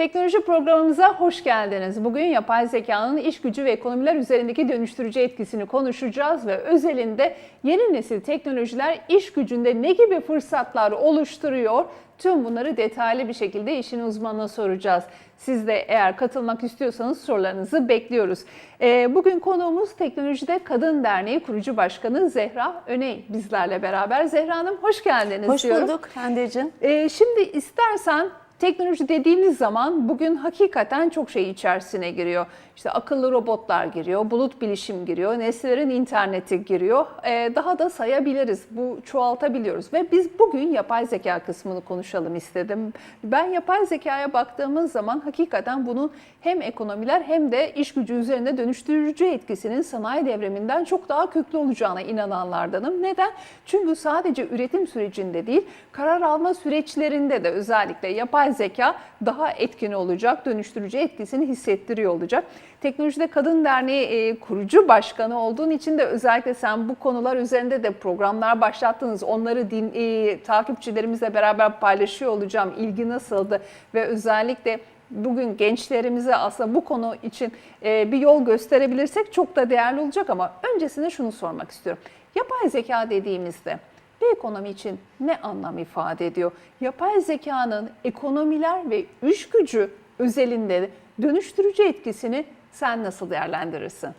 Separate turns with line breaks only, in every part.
Teknoloji programımıza hoş geldiniz. Bugün yapay zekanın iş gücü ve ekonomiler üzerindeki dönüştürücü etkisini konuşacağız ve özelinde yeni nesil teknolojiler iş gücünde ne gibi fırsatlar oluşturuyor? Tüm bunları detaylı bir şekilde işin uzmanına soracağız. Siz de eğer katılmak istiyorsanız sorularınızı bekliyoruz. Ee, Bugün konuğumuz Teknolojide Kadın Derneği kurucu başkanı Zehra Öney bizlerle beraber. Zehra Hanım hoş geldiniz
Hoş
diyorum.
bulduk Hande'cim.
Ee, şimdi istersen teknoloji dediğimiz zaman bugün hakikaten çok şey içerisine giriyor. İşte akıllı robotlar giriyor, bulut bilişim giriyor, nesnelerin interneti giriyor. Ee, daha da sayabiliriz, bu çoğaltabiliyoruz. Ve biz bugün yapay zeka kısmını konuşalım istedim. Ben yapay zekaya baktığımız zaman hakikaten bunun hem ekonomiler hem de iş gücü üzerinde dönüştürücü etkisinin sanayi devriminden çok daha köklü olacağına inananlardanım. Neden? Çünkü sadece üretim sürecinde değil, karar alma süreçlerinde de özellikle yapay zeka daha etkin olacak, dönüştürücü etkisini hissettiriyor olacak. Teknolojide Kadın Derneği e, kurucu başkanı olduğun için de özellikle sen bu konular üzerinde de programlar başlattınız. Onları din, e, takipçilerimizle beraber paylaşıyor olacağım. İlgi nasıldı ve özellikle bugün gençlerimize aslında bu konu için e, bir yol gösterebilirsek çok da değerli olacak ama öncesinde şunu sormak istiyorum. Yapay zeka dediğimizde bir ekonomi için ne anlam ifade ediyor? Yapay zekanın ekonomiler ve iş gücü özelinde dönüştürücü etkisini sen nasıl değerlendirirsin?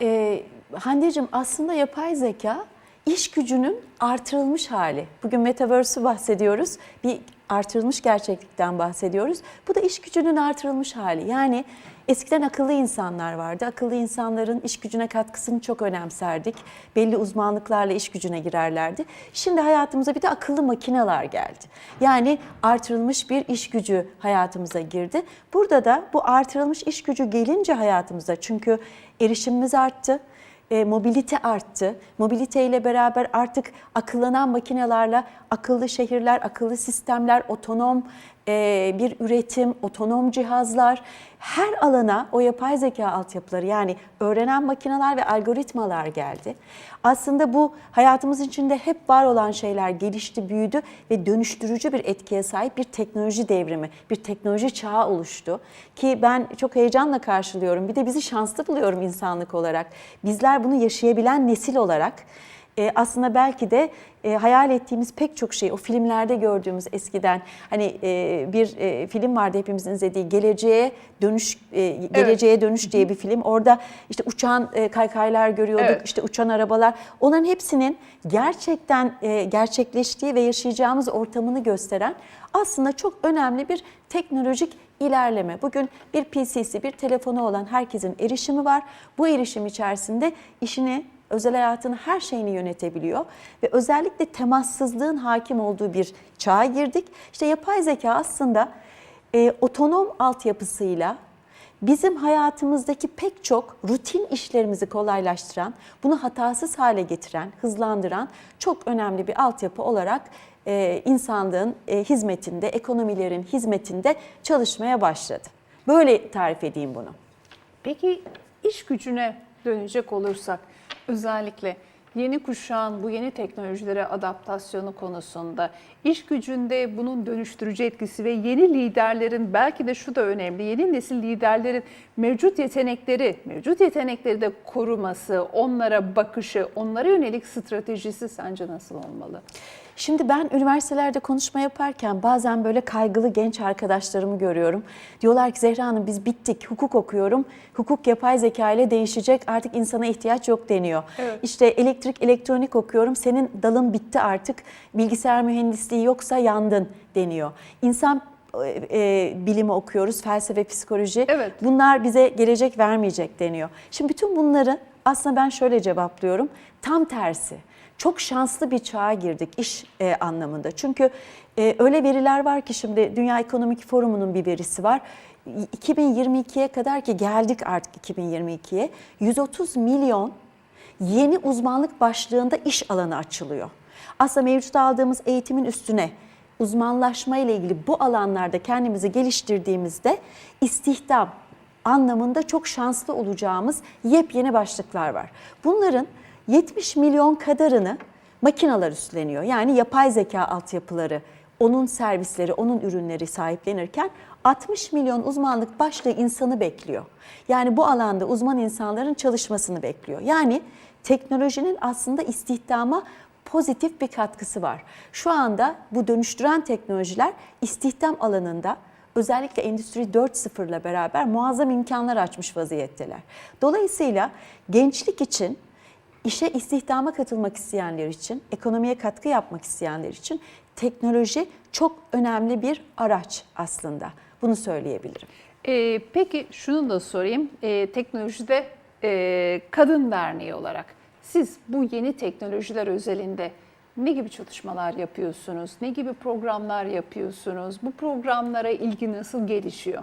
Ee, Hande'cim aslında yapay zeka iş gücünün artırılmış hali. Bugün Metaverse'ü bahsediyoruz. Bir artırılmış gerçeklikten bahsediyoruz. Bu da iş gücünün artırılmış hali. Yani eskiden akıllı insanlar vardı. Akıllı insanların iş gücüne katkısını çok önemserdik. Belli uzmanlıklarla iş gücüne girerlerdi. Şimdi hayatımıza bir de akıllı makineler geldi. Yani artırılmış bir iş gücü hayatımıza girdi. Burada da bu artırılmış iş gücü gelince hayatımıza çünkü erişimimiz arttı e, mobilite arttı. Mobilite ile beraber artık akıllanan makinelerle akıllı şehirler, akıllı sistemler, otonom bir üretim, otonom cihazlar her alana o yapay zeka altyapıları yani öğrenen makineler ve algoritmalar geldi. Aslında bu hayatımız içinde hep var olan şeyler gelişti, büyüdü ve dönüştürücü bir etkiye sahip bir teknoloji devrimi, bir teknoloji çağı oluştu. Ki ben çok heyecanla karşılıyorum. Bir de bizi şanslı buluyorum insanlık olarak. Bizler bunu yaşayabilen nesil olarak e, aslında belki de e, hayal ettiğimiz pek çok şey, o filmlerde gördüğümüz eskiden hani e, bir e, film vardı hepimizin izlediği Geleceğe Dönüş e, Geleceğe Dönüş diye bir film. Orada işte uçan e, kaykaylar görüyorduk,
Evet.
işte uçan arabalar. Onların hepsinin gerçekten e, gerçekleştiği ve yaşayacağımız ortamını gösteren aslında çok önemli bir teknolojik ilerleme. Bugün bir PC'si, bir telefonu olan herkesin erişimi var. Bu erişim içerisinde işini özel hayatını her şeyini yönetebiliyor ve özellikle temassızlığın hakim olduğu bir çağa girdik. İşte yapay zeka aslında e, otonom altyapısıyla bizim hayatımızdaki pek çok rutin işlerimizi kolaylaştıran, bunu hatasız hale getiren, hızlandıran çok önemli bir altyapı olarak e, insanlığın e, hizmetinde, ekonomilerin hizmetinde çalışmaya başladı. Böyle tarif edeyim bunu.
Peki iş gücüne dönecek olursak özellikle yeni kuşağın bu yeni teknolojilere adaptasyonu konusunda iş gücünde bunun dönüştürücü etkisi ve yeni liderlerin belki de şu da önemli yeni nesil liderlerin mevcut yetenekleri mevcut yetenekleri de koruması, onlara bakışı, onlara yönelik stratejisi sence nasıl olmalı?
Şimdi ben üniversitelerde konuşma yaparken bazen böyle kaygılı genç arkadaşlarımı görüyorum. Diyorlar ki Zehra Hanım biz bittik, hukuk okuyorum. Hukuk yapay zeka ile değişecek, artık insana ihtiyaç yok deniyor.
Evet.
İşte elektrik, elektronik okuyorum, senin dalın bitti artık. Bilgisayar mühendisliği yoksa yandın deniyor. İnsan e, e, bilimi okuyoruz, felsefe, psikoloji.
Evet.
Bunlar bize gelecek vermeyecek deniyor. Şimdi bütün bunları aslında ben şöyle cevaplıyorum. Tam tersi. Çok şanslı bir çağa girdik iş e, anlamında. Çünkü e, öyle veriler var ki şimdi Dünya Ekonomik Forumu'nun bir verisi var. 2022'ye kadar ki geldik artık 2022'ye 130 milyon yeni uzmanlık başlığında iş alanı açılıyor. Aslında mevcut aldığımız eğitimin üstüne uzmanlaşma ile ilgili bu alanlarda kendimizi geliştirdiğimizde istihdam anlamında çok şanslı olacağımız yepyeni başlıklar var. Bunların 70 milyon kadarını makineler üstleniyor. Yani yapay zeka altyapıları onun servisleri, onun ürünleri sahiplenirken 60 milyon uzmanlık başlı insanı bekliyor. Yani bu alanda uzman insanların çalışmasını bekliyor. Yani teknolojinin aslında istihdama pozitif bir katkısı var. Şu anda bu dönüştüren teknolojiler istihdam alanında özellikle Endüstri 4.0 ile beraber muazzam imkanlar açmış vaziyetteler. Dolayısıyla gençlik için işe istihdama katılmak isteyenler için, ekonomiye katkı yapmak isteyenler için teknoloji çok önemli bir araç aslında. Bunu söyleyebilirim.
Ee, peki şunu da sorayım. Ee, teknolojide e, Kadın Derneği olarak siz bu yeni teknolojiler özelinde ne gibi çalışmalar yapıyorsunuz? Ne gibi programlar yapıyorsunuz? Bu programlara ilgi nasıl gelişiyor?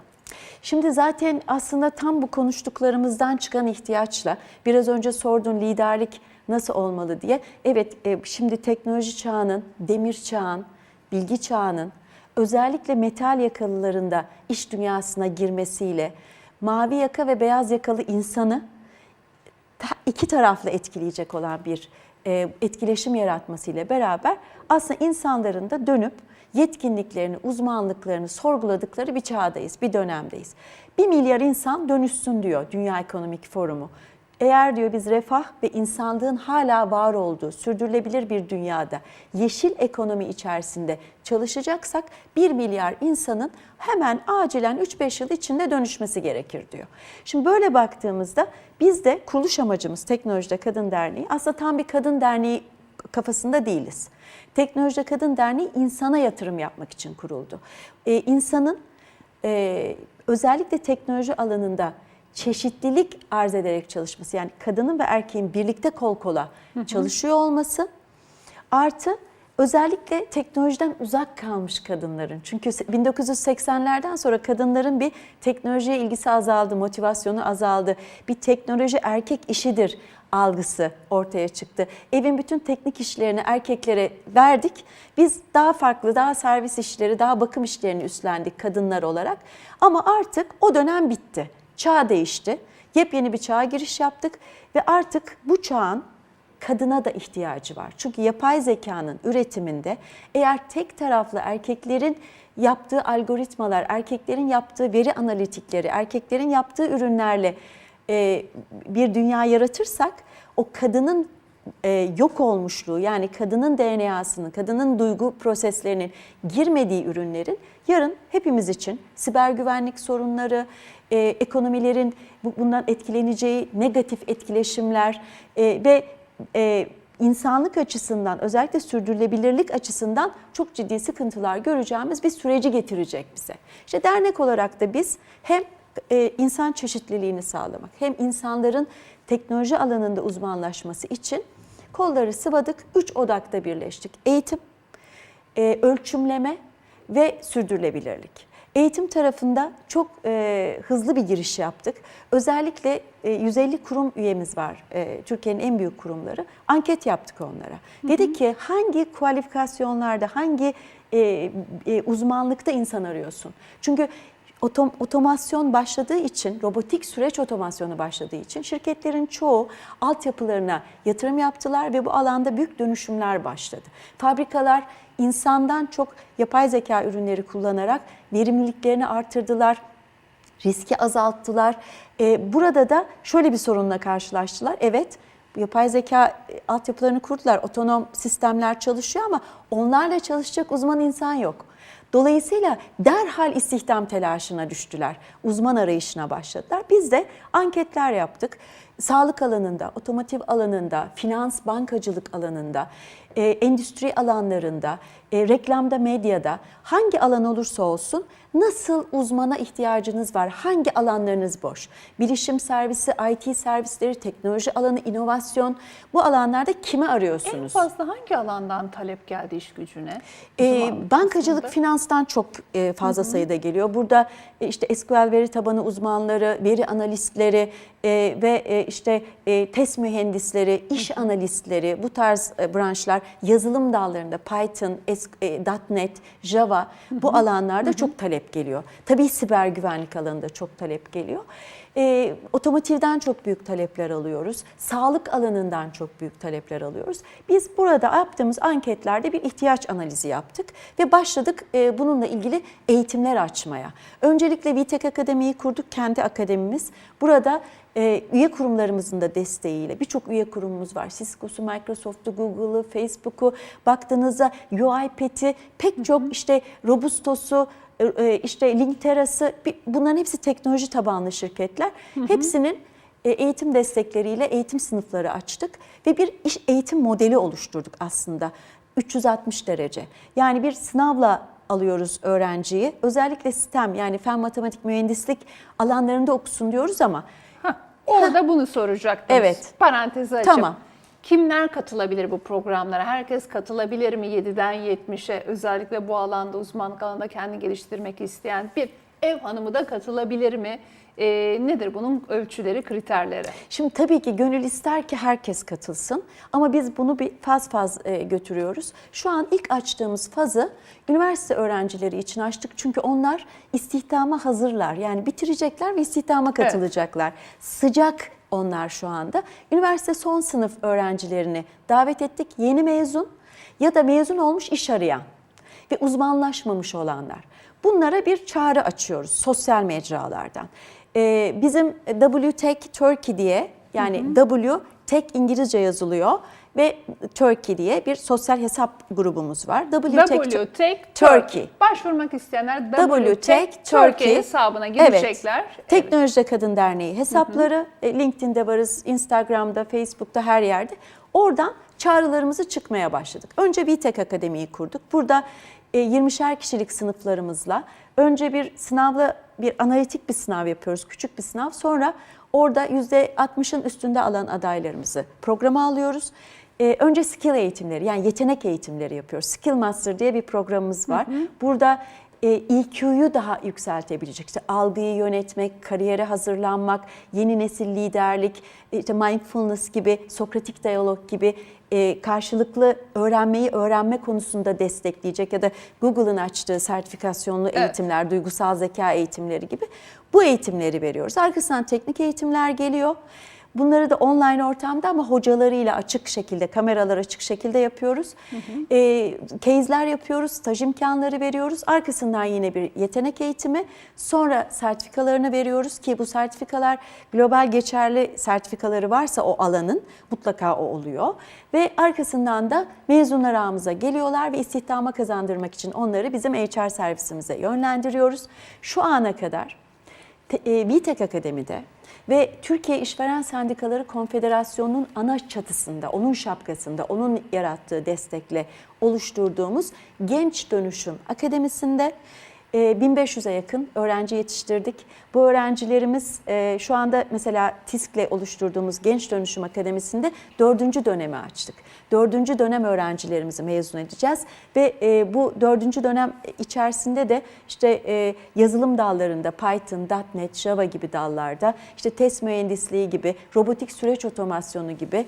Şimdi zaten aslında tam bu konuştuklarımızdan çıkan ihtiyaçla biraz önce sordun liderlik nasıl olmalı diye. Evet e, şimdi teknoloji çağının, demir çağın, bilgi çağının özellikle metal yakalılarında iş dünyasına girmesiyle mavi yaka ve beyaz yakalı insanı iki taraflı etkileyecek olan bir e, etkileşim yaratmasıyla beraber aslında insanların da dönüp yetkinliklerini, uzmanlıklarını sorguladıkları bir çağdayız, bir dönemdeyiz. Bir milyar insan dönüşsün diyor Dünya Ekonomik Forumu. Eğer diyor biz refah ve insanlığın hala var olduğu sürdürülebilir bir dünyada yeşil ekonomi içerisinde çalışacaksak 1 milyar insanın hemen acilen 3-5 yıl içinde dönüşmesi gerekir diyor. Şimdi böyle baktığımızda biz de kuruluş amacımız Teknolojide Kadın Derneği aslında tam bir kadın derneği kafasında değiliz. Teknolojide Kadın Derneği insana yatırım yapmak için kuruldu. Ee, insanın e, özellikle teknoloji alanında çeşitlilik arz ederek çalışması yani kadının ve erkeğin birlikte kol kola çalışıyor olması artı özellikle teknolojiden uzak kalmış kadınların. Çünkü 1980'lerden sonra kadınların bir teknolojiye ilgisi azaldı, motivasyonu azaldı. Bir teknoloji erkek işidir algısı ortaya çıktı. Evin bütün teknik işlerini erkeklere verdik. Biz daha farklı, daha servis işleri, daha bakım işlerini üstlendik kadınlar olarak. Ama artık o dönem bitti. Çağ değişti. Yepyeni bir çağa giriş yaptık ve artık bu çağın kadına da ihtiyacı var. Çünkü yapay zekanın üretiminde eğer tek taraflı erkeklerin yaptığı algoritmalar, erkeklerin yaptığı veri analitikleri, erkeklerin yaptığı ürünlerle e, bir dünya yaratırsak o kadının e, yok olmuşluğu yani kadının DNA'sının, kadının duygu proseslerinin girmediği ürünlerin yarın hepimiz için siber güvenlik sorunları, e, ekonomilerin bu- bundan etkileneceği negatif etkileşimler e, ve e, insanlık açısından özellikle sürdürülebilirlik açısından çok ciddi sıkıntılar göreceğimiz bir süreci getirecek bize. İşte dernek olarak da biz hem e, insan çeşitliliğini sağlamak hem insanların teknoloji alanında uzmanlaşması için kolları sıvadık, üç odakta birleştik. Eğitim, e, ölçümleme ve sürdürülebilirlik. Eğitim tarafında çok e, hızlı bir giriş yaptık. Özellikle e, 150 kurum üyemiz var, e, Türkiye'nin en büyük kurumları. Anket yaptık onlara. Dedik ki hangi kualifikasyonlarda, hangi e, e, uzmanlıkta insan arıyorsun? Çünkü otom, otomasyon başladığı için, robotik süreç otomasyonu başladığı için şirketlerin çoğu altyapılarına yatırım yaptılar ve bu alanda büyük dönüşümler başladı. Fabrikalar insandan çok yapay zeka ürünleri kullanarak verimliliklerini artırdılar, riski azalttılar. Ee, burada da şöyle bir sorunla karşılaştılar. Evet, yapay zeka e, altyapılarını kurdular, otonom sistemler çalışıyor ama onlarla çalışacak uzman insan yok. Dolayısıyla derhal istihdam telaşına düştüler. Uzman arayışına başladılar. Biz de anketler yaptık. Sağlık alanında, otomotiv alanında, finans, bankacılık alanında, e, endüstri alanlarında, e, reklamda, medyada hangi alan olursa olsun nasıl uzmana ihtiyacınız var? Hangi alanlarınız boş? Bilişim servisi, IT servisleri, teknoloji alanı, inovasyon bu alanlarda kimi
En
arıyorsunuz?
fazla hangi alandan talep geldi iş gücüne?
Ee, bankacılık,
kısmında.
finanstan çok e, fazla sayıda geliyor. Burada e, işte SQL veri tabanı uzmanları, veri analistleri e, ve e, işte e, test mühendisleri, iş analistleri bu tarz e, branşlar yazılım dallarında Python, e, .NET, Java bu alanlarda çok talep geliyor. Tabii siber güvenlik alanında çok talep geliyor. E, otomotivden çok büyük talepler alıyoruz. Sağlık alanından çok büyük talepler alıyoruz. Biz burada yaptığımız anketlerde bir ihtiyaç analizi yaptık ve başladık e, bununla ilgili eğitimler açmaya. Öncelikle VTEK Akademi'yi kurduk, kendi akademimiz. Burada e, üye kurumlarımızın da desteğiyle birçok üye kurumumuz var. Cisco'su, Microsoft'u, Google'ı, Facebook'u baktığınızda UiPath'i pek çok işte Robusto'su, işte Linktera'sı bir- bunların hepsi teknoloji tabanlı şirketler. Hepsinin e, eğitim destekleriyle eğitim sınıfları açtık ve bir iş eğitim modeli oluşturduk aslında 360 derece. Yani bir sınavla alıyoruz öğrenciyi. Özellikle STEM yani fen, matematik, mühendislik alanlarında okusun diyoruz ama
Hah, orada bunu soracaktım.
Evet.
Parantezi açıp.
Tamam.
Kimler katılabilir bu programlara? Herkes katılabilir mi 7'den 70'e? Özellikle bu alanda uzmanlık alanında kendini geliştirmek isteyen bir ev hanımı da katılabilir mi? Ee, nedir bunun ölçüleri, kriterleri?
Şimdi tabii ki gönül ister ki herkes katılsın ama biz bunu bir faz faz e, götürüyoruz. Şu an ilk açtığımız fazı üniversite öğrencileri için açtık çünkü onlar istihdama hazırlar. Yani bitirecekler ve istihdama katılacaklar. Sıcak onlar şu anda. Üniversite son sınıf öğrencilerini davet ettik. Yeni mezun ya da mezun olmuş iş arayan ve uzmanlaşmamış olanlar. Bunlara bir çağrı açıyoruz sosyal mecralardan. Ee, bizim WTech Turkey diye yani W Tech İngilizce yazılıyor ve Turkey diye bir sosyal hesap grubumuz var. WTech Turkey.
Turkey. Başvurmak isteyenler
WTech
Turkey hesabına girecekler.
Evet. Teknolojide Kadın Derneği hesapları, e, LinkedIn'de varız, Instagram'da, Facebook'ta her yerde. Oradan çağrılarımızı çıkmaya başladık. Önce VTech Akademi'yi kurduk. Burada e, 20'şer kişilik sınıflarımızla önce bir sınavla bir analitik bir sınav yapıyoruz, küçük bir sınav. Sonra orada %60'ın üstünde alan adaylarımızı programa alıyoruz. Ee, önce skill eğitimleri yani yetenek eğitimleri yapıyoruz. Skill Master diye bir programımız var. Burada e, EQ'yu daha yükseltebilecek. İşte algıyı yönetmek, kariyere hazırlanmak, yeni nesil liderlik, işte mindfulness gibi, sokratik diyalog gibi e, karşılıklı öğrenmeyi öğrenme konusunda destekleyecek ya da Google'ın açtığı sertifikasyonlu
Evet.
eğitimler, duygusal zeka eğitimleri gibi bu eğitimleri veriyoruz. Arkasından teknik eğitimler geliyor. Bunları da online ortamda ama hocalarıyla açık şekilde, kameralar açık şekilde yapıyoruz. Ee, case'ler yapıyoruz, staj imkanları veriyoruz. Arkasından yine bir yetenek eğitimi. Sonra sertifikalarını veriyoruz ki bu sertifikalar global geçerli sertifikaları varsa o alanın mutlaka o oluyor. Ve arkasından da mezunlar ağımıza geliyorlar ve istihdama kazandırmak için onları bizim HR servisimize yönlendiriyoruz. Şu ana kadar Te- e, VTEK Akademi'de ve Türkiye İşveren Sendikaları Konfederasyonu'nun ana çatısında, onun şapkasında, onun yarattığı destekle oluşturduğumuz Genç Dönüşüm Akademisi'nde 1500'e yakın öğrenci yetiştirdik. Bu öğrencilerimiz e, şu anda mesela TİSK'le oluşturduğumuz Genç Dönüşüm Akademisi'nde dördüncü dönemi açtık. Dördüncü dönem öğrencilerimizi mezun edeceğiz ve e, bu dördüncü dönem içerisinde de işte e, yazılım dallarında Python, .NET, Java gibi dallarda işte test mühendisliği gibi, robotik süreç otomasyonu gibi,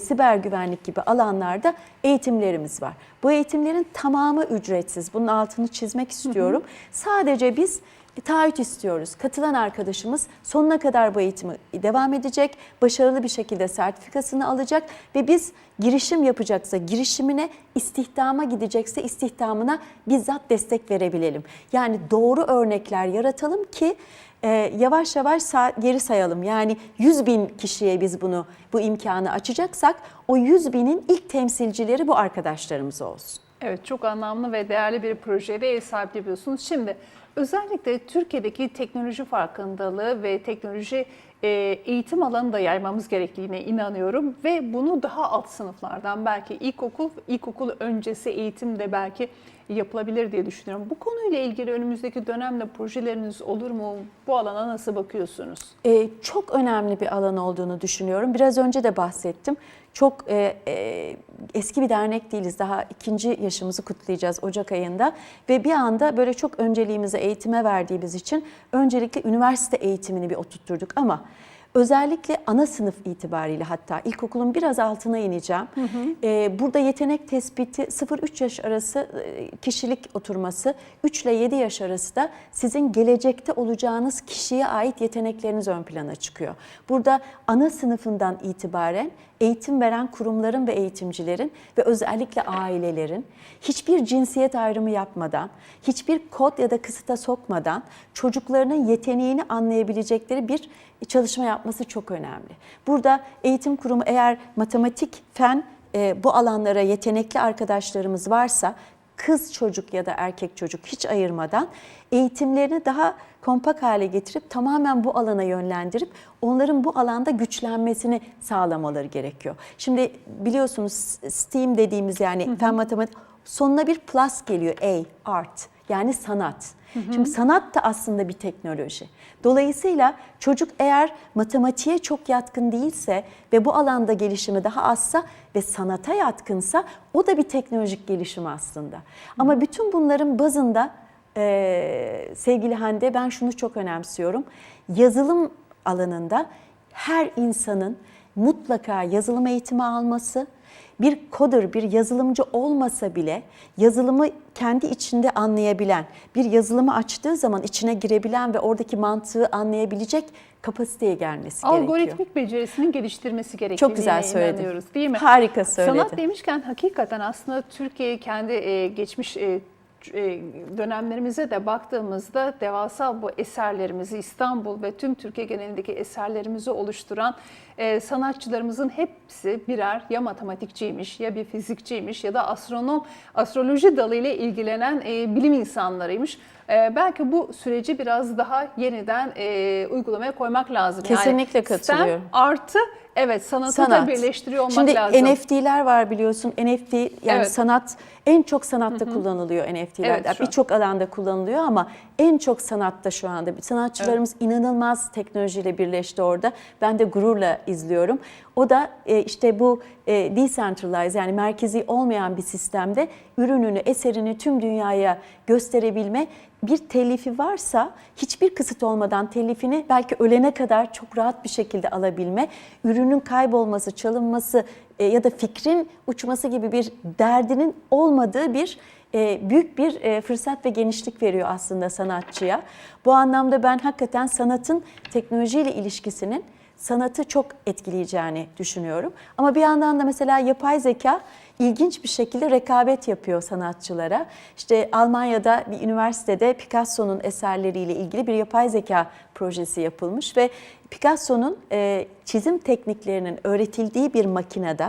siber güvenlik gibi alanlarda eğitimlerimiz var. Bu eğitimlerin tamamı ücretsiz. Bunun altını çizmek istiyorum. Sadece biz taahhüt istiyoruz. Katılan arkadaşımız sonuna kadar bu eğitimi devam edecek, başarılı bir şekilde sertifikasını alacak ve biz girişim yapacaksa girişimine, istihdama gidecekse istihdamına bizzat destek verebilelim. Yani doğru örnekler yaratalım ki e, yavaş yavaş sa- geri sayalım. Yani 100 bin kişiye biz bunu bu imkanı açacaksak o 100 binin ilk temsilcileri bu arkadaşlarımız olsun.
Evet çok anlamlı ve değerli bir proje ve ev sahipliği. Şimdi özellikle Türkiye'deki teknoloji farkındalığı ve teknoloji e, eğitim alanını da yaymamız gerektiğine inanıyorum ve bunu daha alt sınıflardan belki ilkokul, ilkokul öncesi eğitim de belki yapılabilir diye düşünüyorum. Bu konuyla ilgili önümüzdeki dönemde projeleriniz olur mu? Bu alana nasıl bakıyorsunuz?
Ee, çok önemli bir alan olduğunu düşünüyorum. Biraz önce de bahsettim. Çok e, e, eski bir dernek değiliz. Daha ikinci yaşımızı kutlayacağız Ocak ayında. Ve bir anda böyle çok önceliğimizi eğitime verdiğimiz için öncelikle üniversite eğitimini bir oturtturduk. Ama Özellikle ana sınıf itibariyle hatta ilkokulun biraz altına ineceğim. Ee, burada yetenek tespiti 0-3 yaş arası e, kişilik oturması, 3 ile 7 yaş arası da sizin gelecekte olacağınız kişiye ait yetenekleriniz ön plana çıkıyor. Burada ana sınıfından itibaren eğitim veren kurumların ve eğitimcilerin ve özellikle ailelerin hiçbir cinsiyet ayrımı yapmadan, hiçbir kod ya da kısıta sokmadan çocuklarının yeteneğini anlayabilecekleri bir çalışma yapması çok önemli. Burada eğitim kurumu eğer matematik, fen e, bu alanlara yetenekli arkadaşlarımız varsa kız çocuk ya da erkek çocuk hiç ayırmadan eğitimlerini daha kompak hale getirip tamamen bu alana yönlendirip onların bu alanda güçlenmesini sağlamaları gerekiyor. Şimdi biliyorsunuz STEAM dediğimiz yani fen matematik sonuna bir plus geliyor. A, art yani sanat. Şimdi sanat da aslında bir teknoloji. Dolayısıyla çocuk eğer matematiğe çok yatkın değilse ve bu alanda gelişimi daha azsa ve sanata yatkınsa o da bir teknolojik gelişim aslında. Ama bütün bunların bazında e, sevgili Hande ben şunu çok önemsiyorum. Yazılım alanında her insanın mutlaka yazılım eğitimi alması, bir coder, bir yazılımcı olmasa bile yazılımı kendi içinde anlayabilen, bir yazılımı açtığı zaman içine girebilen ve oradaki mantığı anlayabilecek kapasiteye gelmesi gerekiyor.
Algoritmik becerisinin geliştirmesi gerektiğine
Çok güzel söyledin.
değil mi?
Harika söyledin.
Sanat demişken hakikaten aslında Türkiye kendi e, geçmiş e, dönemlerimize de baktığımızda devasa bu eserlerimizi İstanbul ve tüm Türkiye genelindeki eserlerimizi oluşturan e, sanatçılarımızın hepsi birer ya matematikçiymiş ya bir fizikçiymiş ya da astronom, astroloji dalıyla ilgilenen e, bilim insanlarıymış. E, belki bu süreci biraz daha yeniden e, uygulamaya koymak lazım.
Kesinlikle
yani
katılıyorum.
Artı evet sanatı
sanat.
da birleştiriyor olmak
Şimdi
lazım.
NFT'ler var biliyorsun. NFT yani
Evet.
sanat en çok sanatta kullanılıyor NFT'ler.
Evet.
Birçok alanda kullanılıyor ama en çok sanatta şu anda. Sanatçılarımız inanılmaz teknolojiyle birleşti orada. Ben de gururla izliyorum. O da e, işte bu e, decentralize yani merkezi olmayan bir sistemde ürününü, eserini tüm dünyaya gösterebilme bir telifi varsa hiçbir kısıt olmadan telifini belki ölene kadar çok rahat bir şekilde alabilme, ürünün kaybolması, çalınması e, ya da fikrin uçması gibi bir derdinin olmadığı bir büyük bir fırsat ve genişlik veriyor aslında sanatçıya. Bu anlamda ben hakikaten sanatın teknolojiyle ilişkisinin sanatı çok etkileyeceğini düşünüyorum. Ama bir yandan da mesela yapay zeka ilginç bir şekilde rekabet yapıyor sanatçılara. İşte Almanya'da bir üniversitede Picasso'nun eserleriyle ilgili bir yapay zeka projesi yapılmış ve Picasso'nun e, çizim tekniklerinin öğretildiği bir makinede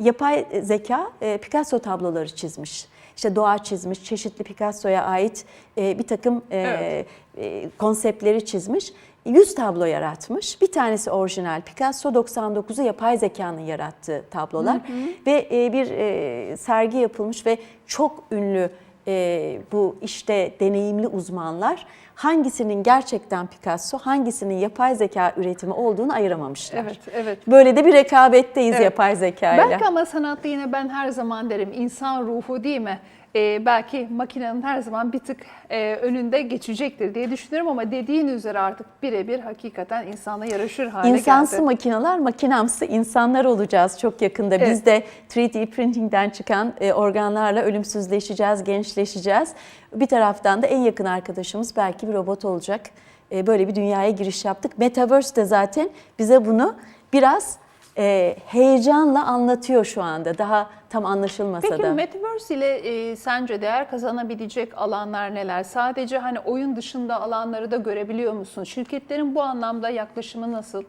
yapay zeka e, Picasso tabloları çizmiş. İşte doğa çizmiş, çeşitli Picasso'ya ait e, bir takım e,
Evet.
e, konseptleri çizmiş. 100 tablo yaratmış. Bir tanesi orijinal Picasso, 99'u yapay zekanın yarattığı tablolar. Ve e, bir e, sergi yapılmış ve çok ünlü e, bu işte deneyimli uzmanlar hangisinin gerçekten Picasso, hangisinin yapay zeka üretimi olduğunu ayıramamışlar.
Evet, evet.
Böyle de bir rekabetteyiz
Evet.
yapay zekayla.
Belki ama sanatta yine ben her zaman derim insan ruhu değil mi? Ee, belki makinenin her zaman bir tık e, önünde geçecektir diye düşünüyorum ama dediğin üzere artık birebir hakikaten insana yaraşır hale
İnsansı
geldi.
makineler, makinamsı insanlar olacağız çok yakında. Biz
Evet.
de 3D printingden çıkan e, organlarla ölümsüzleşeceğiz, gençleşeceğiz. Bir taraftan da en yakın arkadaşımız belki bir robot olacak. E, Böyle bir dünyaya giriş yaptık. Metaverse de zaten bize bunu biraz e, heyecanla anlatıyor şu anda. Daha tam anlaşılmasa
Peki
da.
Metaverse ile e, sence değer kazanabilecek alanlar neler? Sadece hani oyun dışında alanları da görebiliyor musun? Şirketlerin bu anlamda yaklaşımı nasıl?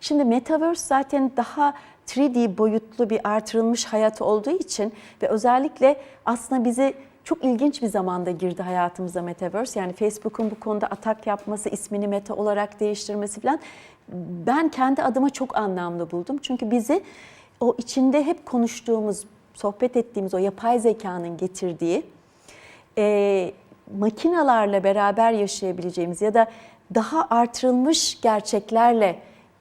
Şimdi Metaverse zaten daha 3D boyutlu bir artırılmış hayat olduğu için ve özellikle aslında bizi çok ilginç bir zamanda girdi hayatımıza Metaverse. Yani Facebook'un bu konuda atak yapması, ismini Meta olarak değiştirmesi falan ben kendi adıma çok anlamlı buldum. Çünkü bizi o içinde hep konuştuğumuz, sohbet ettiğimiz o yapay zekanın getirdiği e, makinalarla beraber yaşayabileceğimiz ya da daha artırılmış gerçeklerle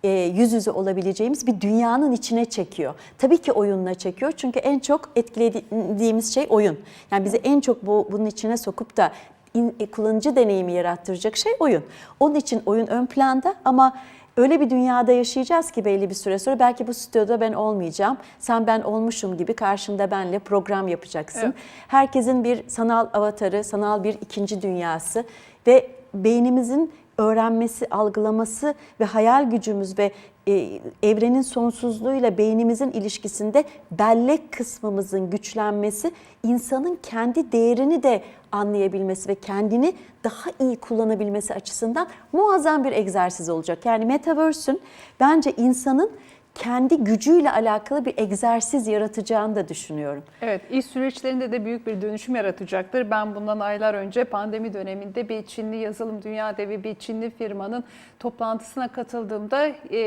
e, yüz yüze olabileceğimiz bir dünyanın içine çekiyor. Tabii ki oyunla çekiyor çünkü en çok etkilediğimiz şey oyun. Yani bizi en çok bu bunun içine sokup da in- e, kullanıcı deneyimi yarattıracak şey oyun. Onun için oyun ön planda ama öyle bir dünyada yaşayacağız ki belli bir süre sonra belki bu stüdyoda ben olmayacağım. Sen ben olmuşum gibi karşında benle program yapacaksın.
Evet.
Herkesin bir sanal avatarı, sanal bir ikinci dünyası ve beynimizin öğrenmesi, algılaması ve hayal gücümüz ve e, evrenin sonsuzluğuyla beynimizin ilişkisinde bellek kısmımızın güçlenmesi, insanın kendi değerini de anlayabilmesi ve kendini daha iyi kullanabilmesi açısından muazzam bir egzersiz olacak. Yani Metaverse'ün bence insanın kendi gücüyle alakalı bir egzersiz yaratacağını da düşünüyorum.
Evet, iş süreçlerinde de büyük bir dönüşüm yaratacaktır. Ben bundan aylar önce pandemi döneminde bir Çinli yazılım dünya devi bir Çinli firmanın toplantısına katıldığımda e,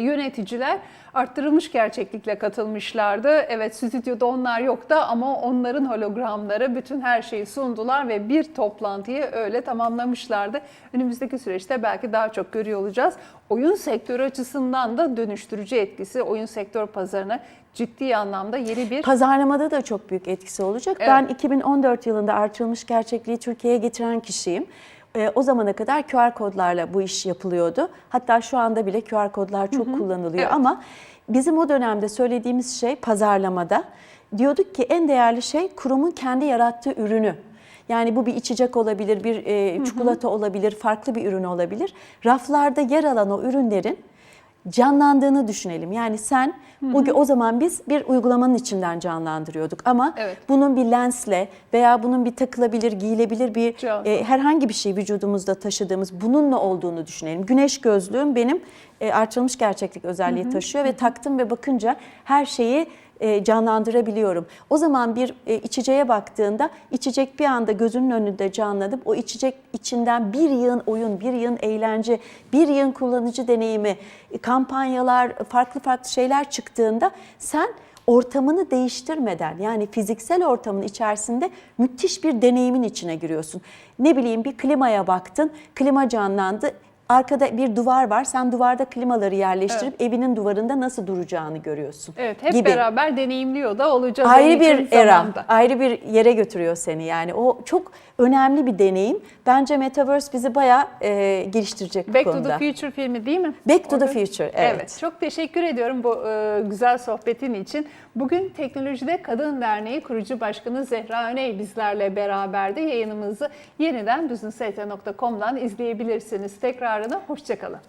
yöneticiler arttırılmış gerçeklikle katılmışlardı. Evet, stüdyoda onlar yoktu ama onların hologramları bütün her şeyi sundular ve bir toplantıyı öyle tamamlamışlardı. Önümüzdeki süreçte belki daha çok görüyor olacağız. Oyun sektörü açısından da dönüştürücü etkisi oyun sektör pazarına ciddi anlamda yeni bir
Pazarlamada da çok büyük etkisi olacak.
Evet.
Ben 2014 yılında artırılmış gerçekliği Türkiye'ye getiren kişiyim. Ee, o zamana kadar QR kodlarla bu iş yapılıyordu. Hatta şu anda bile QR kodlar çok kullanılıyor
Evet.
ama bizim o dönemde söylediğimiz şey pazarlamada diyorduk ki en değerli şey kurumun kendi yarattığı ürünü. Yani bu bir içecek olabilir, bir e, çikolata olabilir, farklı bir ürün olabilir. Raflarda yer alan o ürünlerin canlandığını düşünelim. Yani sen bugün o zaman biz bir uygulamanın içinden canlandırıyorduk ama
Evet.
bunun bir lensle veya bunun bir takılabilir, giyilebilir bir e, herhangi bir şey vücudumuzda taşıdığımız bununla olduğunu düşünelim. Güneş gözlüğüm benim e, artırılmış gerçeklik özelliği taşıyor ve taktım ve bakınca her şeyi canlandırabiliyorum. O zaman bir e, içeceğe baktığında içecek bir anda gözünün önünde canlanıp o içecek içinden bir yığın oyun, bir yığın eğlence, bir yığın kullanıcı deneyimi, e, kampanyalar, farklı farklı şeyler çıktığında sen ortamını değiştirmeden yani fiziksel ortamın içerisinde müthiş bir deneyimin içine giriyorsun. Ne bileyim bir klimaya baktın, klima canlandı. Arkada bir duvar var. Sen duvarda klimaları yerleştirip evinin duvarında nasıl duracağını görüyorsun.
Evet, hep
gibi.
beraber deneyimliyor da olacağız.
Ayrı bir era,
zamanda.
ayrı bir yere götürüyor seni yani. O çok önemli bir deneyim. Bence Metaverse bizi bayağı e, geliştirecek bu
Back to
konuda.
the Future filmi değil mi?
Back to the
Orada-
Future, evet.
Çok teşekkür ediyorum bu e, güzel sohbetin için. Bugün Teknolojide Kadın Derneği kurucu başkanı Zehra Öney bizlerle beraberdi. Yayınımızı yeniden businessete.com'dan izleyebilirsiniz. Tekrarına hoşçakalın.